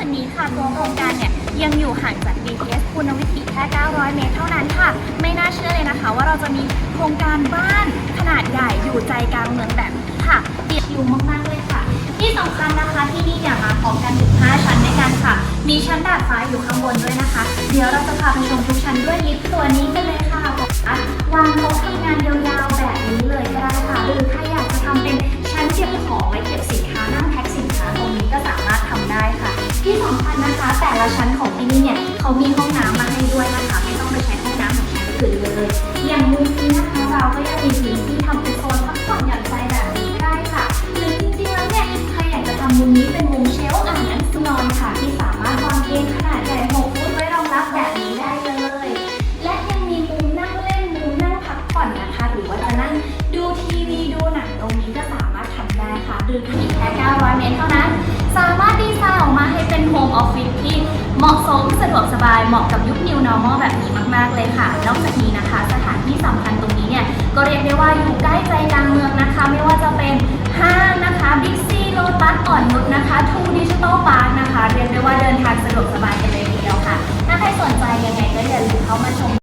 จากนี้ค่ะตัวโครงการเนี่ยยังอยู่ห่างจาก BTS คุณวิถีแค่ 900 เมตรเท่านั้นค่ะ ไม่น่าเชื่อเลยนะคะ ว่าเราจะมีโครงการบ้านขนาดใหญ่อยู่ใจกลางเมืองแบบนี้ค่ะเปรียบชิวมากๆเลยค่ะ ที่สำคัญนะคะที่นี่เนี่ยมาพร้อมกันถึง5ชั้นด้วยกันค่ะ มีชั้นดาดฟ้าอยู่ข้างบนด้วยนะคะ เดี๋ยวเราจะพาไปชมทุกชั้นด้วยลิฟต์ตัวนี้กันเลยค่ะอะวางโต๊ ละชั้นของที่นี่เนี่ยเขามีห้องน้ำมาให้ด้วยนะคะ ไม่ต้องไปใช้ห้องน้ำของชั้นอื่นเลยอย่างมุ เหมาะกับยุค New Normal แบบนี้มาก ๆ เลยค่ะ นอกจากนี้นะคะ สถานที่สำคัญตรงนี้เนี่ย ก็เรียกได้ว่าอยู่ใกล้ใจกลางเมืองนะคะ ไม่ว่าจะเป็นห้างนะคะบิ๊กซีโลตัสอ่อนนุชนะคะทูดิจิตอลปาร์คนะคะ เรียกได้ว่า